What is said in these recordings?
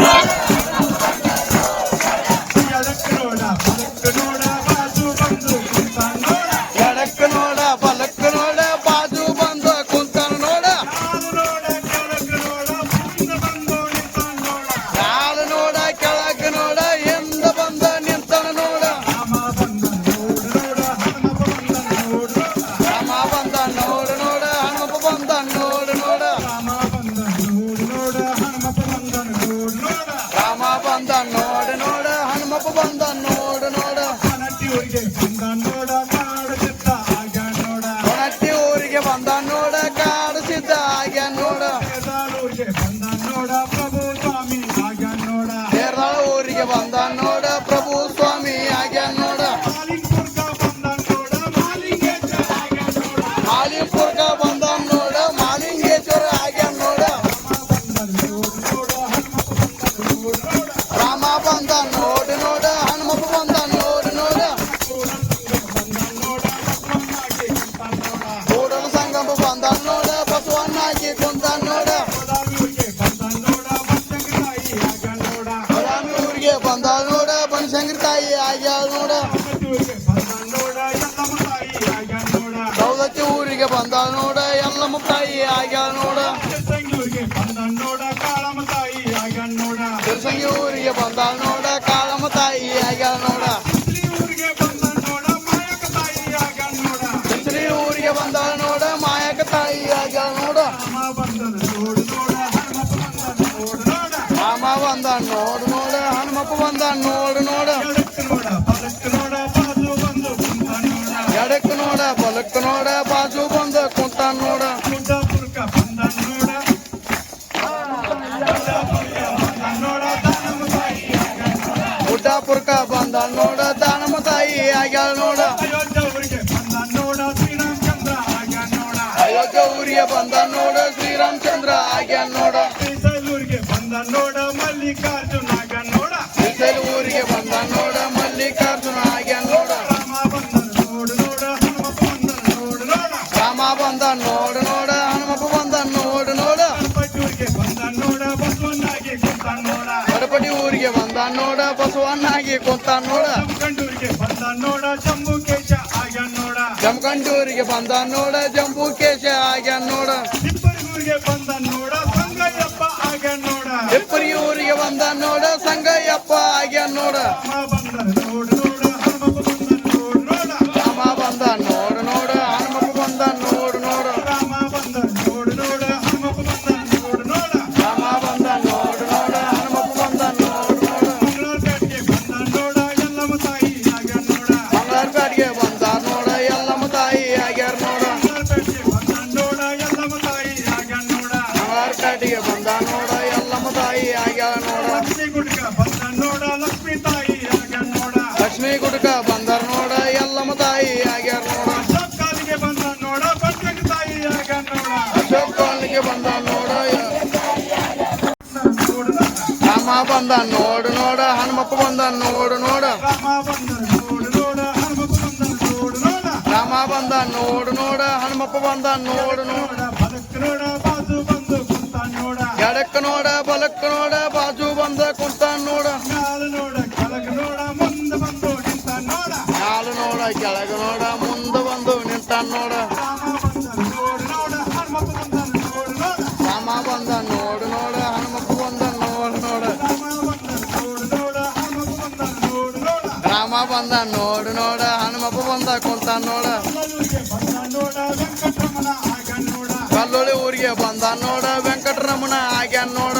ಎಡಕ್ಕೆ ರಾಮ ಬಂದ ನೋಡು ನೋಡ ಹನುಮಪ್ಪ ಬಂದ ನೋಡು ನೋಡ ರಾಮ ಬಂದ ನೋಡು ನೋಡ ಹನುಮಪ್ಪ ಬಂದ ನೋಡು ನೋಡ ಬಂದ ನೋಡ ಬಸವಣ್ಣಾಗಿ ಕುಂತಾನ್ ನೋಡ ಕೂಡಲ ಸಂಗಮ ಬಂದ ನೋಡ ಬಸವಣ್ಣಾಗಿ ಕುಂತ ನೋಡ ಕೊಡಾವಿಗೆ ಬಂದ ನೋಡ ಬಸಂಗತಾಯಿ ಆಗ ನೋಡ ಬದಾಮಿ ಊರಿಗೆ ಬಂದ ನೋಡ ಬನಶಂಕರಿ ತಾಯಿ ಆಗ್ಯಾಳ ನೋಡ. ಊರಿಗೆ ಬಂದ ನೋಡ ಊರಿಗೆ ಬಂದ ಕಾಳಮ ತಾಯಿ ಆಗ್ಯಾಳ ನೋಡ ಊರಿಗೆ ಕಾಳಮ್ಮ ತಾಯಿ ಆಗ ನೋಡ. ಊರಿಗೆ ಬಂದ ನೋಡ ಮಾಯಕ ತಾಯಿ ಆಗ ನೋಡ. ಶ್ರೀ ಊರಿಗೆ ಬಂದ ನೋಡ ಮಾಯಕ ತಾಯಿ ಆಗ್ಯಾಳ ನೋಡ. ರಾಮ ಬಂದ ನೋಡು ನೋಡ ಹನುಮಪ್ಪ ಬಂದ ನೋಡು ನೋಡ. ರಾಮ ಬಂದ ನೋಡು ನೋಡ ಹನುಮಪ್ಪ ಬಂದ ನೋಡು ನೋಡ. ನೋಡ ನೋಡ ಬಾಜು ಬಂದು ನೋಡ. ಎಡಕ್ ನೋಡ ಬಲಕ್ ನೋಡ ಬಾಜು ಬಂದ ಗುಡ್ಡಾಪುರ್ಕ ಬಂದ ನೋಡ ದಾನಮ ತಾಯಿ ಆಗ್ಯಾಳ ನೋಡ. ಅಯೋಧ್ಯ ಊರಿಗೆ ಬಂದ ನೋಡ ಶ್ರೀರಾಮಚಂದ್ರ ಆಗ ನೋಡ. ಅಯೋಧ್ಯ ಊರಿಗೆ ಬಂದ ನೋಡ ಶ್ರೀರಾಮಚಂದ್ರ ಆಗ್ಯಾನ ನೋಡ. ಬಸವಣ್ಣಾಗಿ ಕುಂತ ನೋಡ. ಜಮಖಂಡೂರಿಗೆ ಬಂದ ನೋಡ ಜಂಬು ಕೇಶ ಆಗ ನೋಡ. ಜಮಖಂಡೂರಿಗೆ ಬಂದ ನೋಡ ಜಂಬೂ ಕೇಶ ಆಗ್ಯಾನ ನೋಡ. ಇಬ್ಬರಿಗೂರಿಗೆ ಬಂದ ನೋಡ ಸಂಗಯ್ಯಪ್ಪ ಆಗ ನೋಡ. ಊರಿಗೆ ಬಂದ ನೋಡ ಸಂಗಯ್ಯಪ್ಪ ಆಗ್ಯಾನ ನೋಡ. ಬಂದ ನೋಡು. ಬಂದಾರ ನೋಡ ಎಲ್ಲಮ್ಮ ತಾಯಿ ಆಗ್ಯಾರ ನೋಡ. ಕಾಲಿಗೆ ಬಂದ ನೋಡ ಪಂಚಕ ತಾಯಿ ಆಗ್ಯಾರ ನೋಡ. ಅಶೋಕ್ ಕಾಲಿಗೆ ಬಂದ ನೋಡ. ರಾಮ ಬಂದ ನೋಡು ನೋಡ ಹನುಮಪ್ಪ ಬಂದ ನೋಡು ನೋಡ. ರಾಮ ಬಂದ ನೋಡು ನೋಡ ಹನುಮಪ್ಪ ಬಂದ ನೋಡು ನೋಡ. ಬಂದ ನೋಡು ಬಲಕ್ ನೋಡ ಬಾಜು ಬಂದ ಕುಂತ ನೋಡ. ನೋಡ ಎಡಕ್ ನೋಡ ಬಂದ ನೋಡು, ನೋಡ, ಹನುಮಪ್ಪ ಬಂದ ಕುಂತ ನೋಡ. ಕಲ್ಲೋಳಿ ಊರಿಗೆ ಬಂದ ನೋಡ, ವೆಂಕಟರಮಣ ಆಗ್ಯಾನ ನೋಡ.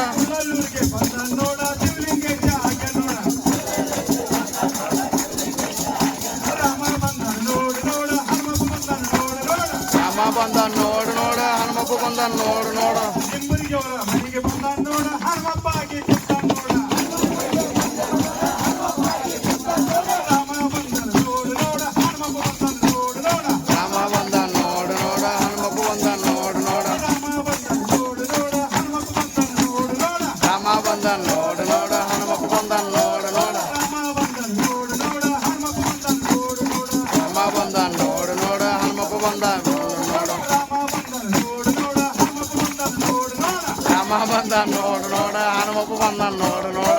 ರಾಮ ಬಂದ ನೋಡು, ನೋಡ, ಹನುಮಪ್ಪ ಬಂದ ನೋಡು, ನೋಡ. బంధం రామబంధం నోడు. నోడ హనుమపు బంధం నోడు నోడ.